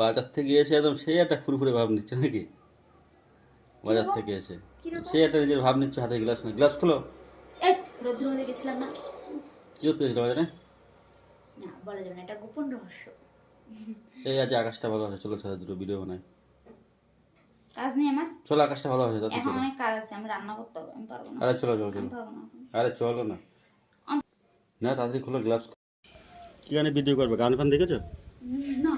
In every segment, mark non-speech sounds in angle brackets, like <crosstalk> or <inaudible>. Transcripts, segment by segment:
বাজার থেকে এসে একদম সেই একটা ফুরফুরে ভাব নিচ্ছে নাকি? বাজার থেকে এসে? সেই একটা নিজের ভাব নিচ্ছে হাতে গ্লাস নিয়ে গ্লাস খোলো। রোদ্র মধ্যে গেছিলাম না? কি করতে গেছিল বাজারে? না বলা যাবে না এটা গোপন রহস্য। এই আজ আকাশটা ভালো আছে চলো সাথে দুটো ভিডিও বানাই। কাজ নেই আমার? চলো আকাশটা ভালো আছে তাতে চলো। অনেক কাজ আছে আমি রান্না করতে হবে আমি পারব না। আরে চলো চলো চলো। আরে চলো না। না তাড়াতাড়ি খোলো গ্লাভস কি গানে ভিডিও করবে? গান ফান দেখেছ? না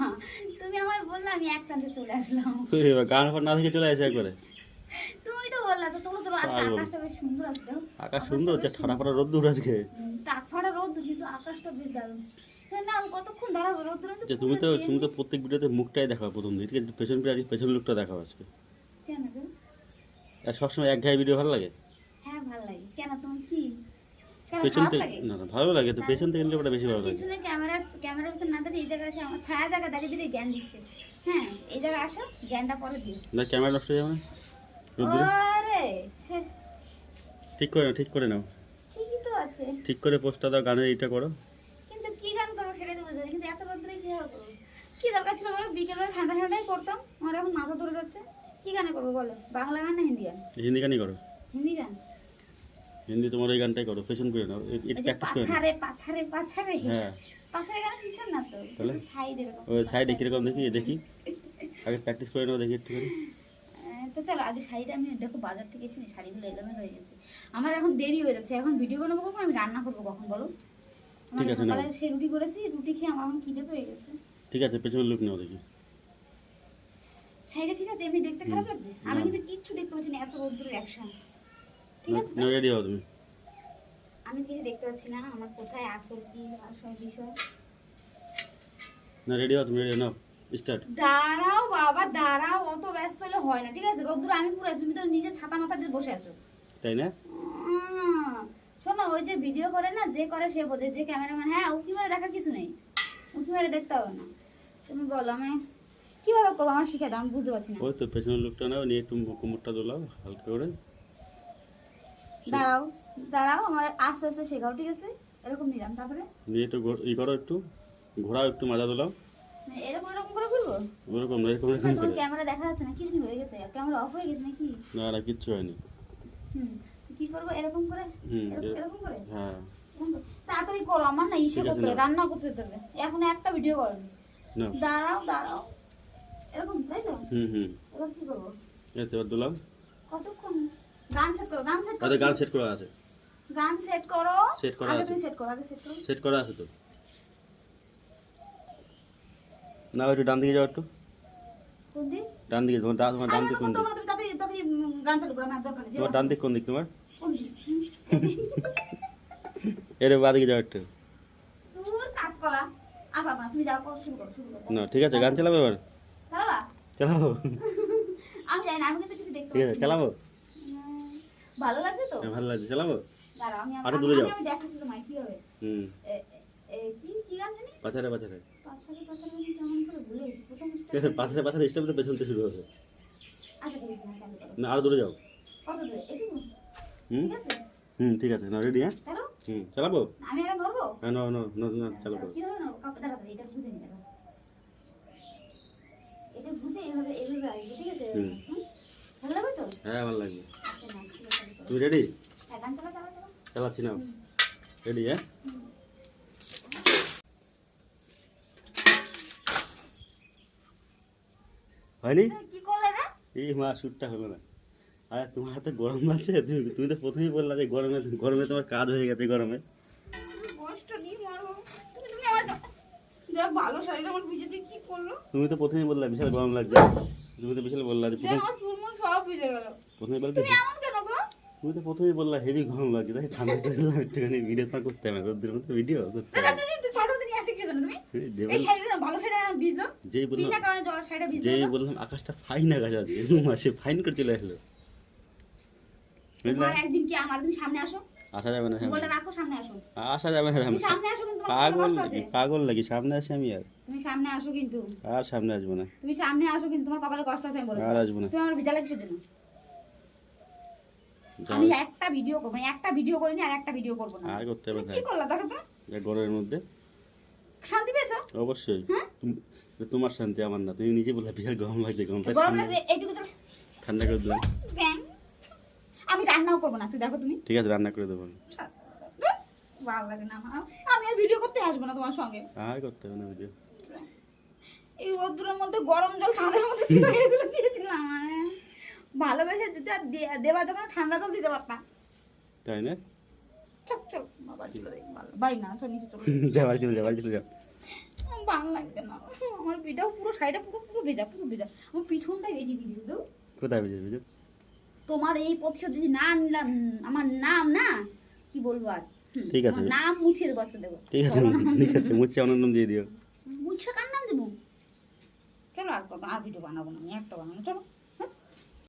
আমি এক প্রান্তে চলে আসলাম। গান ফান না দেখে চলে আসে একবারে। তুমি তো বললা তো চলো চলো আজকে আকাশটা বেশ সুন্দর আছে আকাশ সুন্দর হচ্ছে ঠাড়া ফাড়া রোদ্দুর আজকে। ফাটা রোদ কিন্তু আকাশটা বেশ দারুণ। হ্যাঁ, যে তুমি তো তুমি তো প্রত্যেক ভিডিওতে মুখটাই দেখাও প্রথম দিন। ঠিক আছে পেছন ফিরে আজকে পেছন লুকটা দেখাও আজকে? আর সবসময় এক ঘায়ে ভিডিও ভালো লাগে? হ্যাঁ ভালো লাগে। কেন তুমি কি? পেছন থেকে না না ভালো লাগে তো পেছন থেকে নিলে বেশি ভালো লাগে। পিছনে ক্যামেরা ক্যামেরার পিছনে না দাঁড়িয়ে এই জায়গায় আমার ছায়া জায়গা দাঁড়িয়ে দাঁড়িয়ে জ্ঞান দিচ্ছে। হ্যাঁ এই জায়গায় আসো জ্ঞানটা পরে দিও। না ক্যামেরা নষ্ট যাবে না? আরে হ্যাঁ, ঠিক করে নাও ঠিক করে নাও। ঠিকই তো আছে। ঠিক করে পোস্টটা দাও গানের এইটা করো। কিন্তু কি গান করব সেটা তো বুঝতে কিন্তু এত কি হবে কি দরকার ছিল বলো? বিকেলে ঠান্ডা ঠান্ডাই করতাম আমার এখন মাথা ধরে যাচ্ছে। কি গানে করব বলো? বাংলা গান না হিন্দি গান? হিন্দি গানই করো। হিন্দি গান? হিন্দি তোমার এই গানটাই করো পেছন করে নাও। এটা প্র্যাকটিস করে পাছারে পাছারে পাছারে। হ্যাঁ। ওই সাইডে কীরকম দেখি দেখি। আগে প্র্যাকটিস করে নাও দেখি একটু করে তো চলো আগে শাড়িটা আমি দেখো বাজার থেকে এসে শাড়িগুলো এলোমেলো হয়ে গেছে। আমার এখন দেরি হয়ে যাচ্ছে এখন ভিডিও বানাবো কখন? আমি রান্না করব কখন বলো? ঠিক আছে, নাও। সে রুটি করেছি রুটি খেয়ে আমার এখন খিদে পেয়ে গেছে। ঠিক আছে পেছনের লুক নাও দেখি। শাড়িটা ঠিক আছে এমনি দেখতে খারাপ লাগছে? আমি কিন্তু কিচ্ছু দেখতে পাচ্ছি না এত রোদ্দুরের অ্যাকশন ঠিক আছে না রেডি হও তুমি। আমি কিছু দেখতে পাচ্ছি না। আমার কোথায় আচল কি আসল বিষয়? না রেডি হও তুমি রেডি নাও স্টার্ট দাঁড়াও বাবা দাঁড়াও অত ব্যস্ত হলে হয় না ঠিক আছে? রোদ্দুর আমি পুরো আছি তুমি তো নিজে ছাতা মাথা দিয়ে বসে আছো। তাই না? শোনো ওই যে ভিডিও করে না যে করে সে বোঝে যে ক্যামেরাম্যান হ্যাঁ উঁকি মেরে দেখার কিছু নেই। উঁকি মেরে দেখতে হবে না। তুমি বলো আমি কীভাবে করব? আমার শিখে দাও আমি বুঝতে পারছি না। ওই তো পেছনের লুকটা নাও নিয়ে একটু কোমরটা দোলাও হালকা করে। দাঁড়াও দাঁড়াও আমার আস্তে আস্তে শেখাও ঠিক আছে? এরকম নিলাম তারপরে? নিয়ে একটু ই করো একটু ঘোরাও একটু মাজা দোলাও মানে এরকম এরকম করে করব ওরকম এরকম এরকম করে। ক্যামেরা দেখা যাচ্ছে না কি জানি হয়ে গেছে ক্যামেরা অফ হয়ে গেছে নাকি? না না কিচ্ছু হয়নি। হুম কি করব এরকম করে? এরকম- করে? হ্যাঁ। তাড়াতাড়ি করো আমার না ইসে করতে রান্না করতে হবে। এখন একটা ভিডিও করো। দাঁড়াও দাঁড়াও। এরকম তাই তো? হুম হুম। এবার কি করব? এবার দোলাও কতক্ষণ? গান সেট করো গান সেট করো। আরে গান সেট করা আছে। গান সেট করো। করা আছে। সেট করো আগে সেট করো। সেট করা আছে তো। না একটু ডান দিকে যাও একটু। কোন দিক? ডান দিকে তোমার ডান তোমার ডান দিক কোন দিক? না, তুমি উম, গান চালু করো আমার দরকার নেই তোমার ডান দিক কোন দিক তোমার? <laughs> এর যাও একটু। তুই কাজ করা। পারবা না, তুমি যাও করো শুরু করো শুরু করো। না ঠিক আছে গান চালাবো এবার। চালাবা? চালাবো। <laughs> আমি জানি না আমি কিন্তু কিছু দেখতে ঠিক আছে চালাবো। ভালো লাগছে তো? হ্যাঁ, ভালো লাগছে। চালাবো? দাঁড়াও আমি আরও দূরে যাও। আমি দেখাচ্ছি তোমায় কি হবে? হুম। কি কি গান জানি? পাছারে পাছারে। পাছারে পাছারে আমি কেমন করে ভুলে গেছি প্রথম step পাছারে পাছারে স্টেপ তো পেছনতে শুরু হবে। আচ্ছা না আরও দূরে যাও। কত দূরে? এটুকু হুম? ঠিক আছে? হুম ঠিক আছে না রেডি হ্যাঁ? হুম চালাবো? আমি আগে নড়বো? না না না না চালু করো। কীভাবে নড়বো? কাপড় এটা বুঝে এটা বুঝে এইভাবে এইভাবে আসবে ঠিক আছে? হুম। হুম? ভালো লাগবে তো? হ্যাঁ ভালো লাগবে। আচ্ছা তুমি রেডি হ্যাঁ চালাচ্ছি না রেডি হ্যাঁ হয়নি? এই মা শ্যুটটা হলো না। আরে তোমার হাতে গরম লাগছে তুমি তুমি তো প্রথমেই বললা যে গরমে গরমে তোমার কাজ হয়ে গেছে গরমে। তুমি তো প্রথমেই বললা বিশাল গরম লাগছে। তুমি তো বিশাল বললা যে প্রথম প্রথমে বলতে তুমি তো প্রথমেই বললা হেভি গরম লাগছে তাই ঠান্ডা করে দিলাম একটুখানি ভিডিও তো করতে হবে রোদ্রের মধ্যে ভিডিও করতে হবে। যেই বললাম আকাশটা ফাইন আকাশ আছে সে ফাইন করে চলে আসলো। বুঝলা? একদিন কি আমার? তুমি সামনে আসো। আসা যাবে না বলে রাখো সামনে আসো। আসা যাবে না তুমি সামনে। আসো কিন্তু পাগল নাকি? পাগল নাকি? সামনে আসি আমি আর। তুমি সামনে আসো কিন্তু। আর সামনে আসব না। তুমি সামনে আসো কিন্তু তোমার কপালে কষ্ট আছে আমি বলে আর আসব না। তুমি আমার জন্য যাও। আমি একটা ভিডিও করব একটা ভিডিও করিনি আর একটা ভিডিও করব না। আর করতে হবে কি করলা দেখো তো? যা গরমের মধ্যে। শান্তি পেয়েছ? অবশ্যই। হ্যাঁ? তোমার শান্তি আমার না তুমি নিজে বললে বিশাল গরম লাগছে গরমটা গরম ঠান্ডা- লাগছে এইটুকু তো ঠান্ডা করে দিলাম কেন আমি রান্নাও করব না তুই দেখো তুমি। ঠিক আছে রান্না করে দেবো ভালো লাগে না আমি আর ভিডিও করতে আসব না তোমার সঙ্গে। আর করতে হবে না ভিডিও এই রোদ্রের মধ্যে গরম জল ছাদের মধ্যে ছিল এগুলো দিয়ে দিলাম মানে ভালোবেসে দিতে আর দে- দেওয়া যখন ঠান্ডা জল দিতে পারতাম। তাই না? চল চল বাবা চলে যাই বাড়ি না চল নিচে চলে <laughs> যা বাড়ি চলে যা বাড়ি চলে যা ভালো লাগবে না। আমার পিঠাও পুরো শাড়িটা পুরো পুরো ভেজা পুরো ভেজা। আমার পিছনটাই বেশি ভিজে দিল কোথায় বুঝে বুঝো তোমার এই প্রতিশোধ যদি না নিলাম আমার নাম না কি বলব আর? ঠিক আছে। নাম মুছিয়ে দেবো আজকে দেবো। ঠিক আছে ঠিক আছে মুচ্ছে আনন্দ দিয়ে দিও। মুছে কার নাম দেবো? চলো আর আর ভিডিও বানাবো না আমি একটা বানাবো চলো।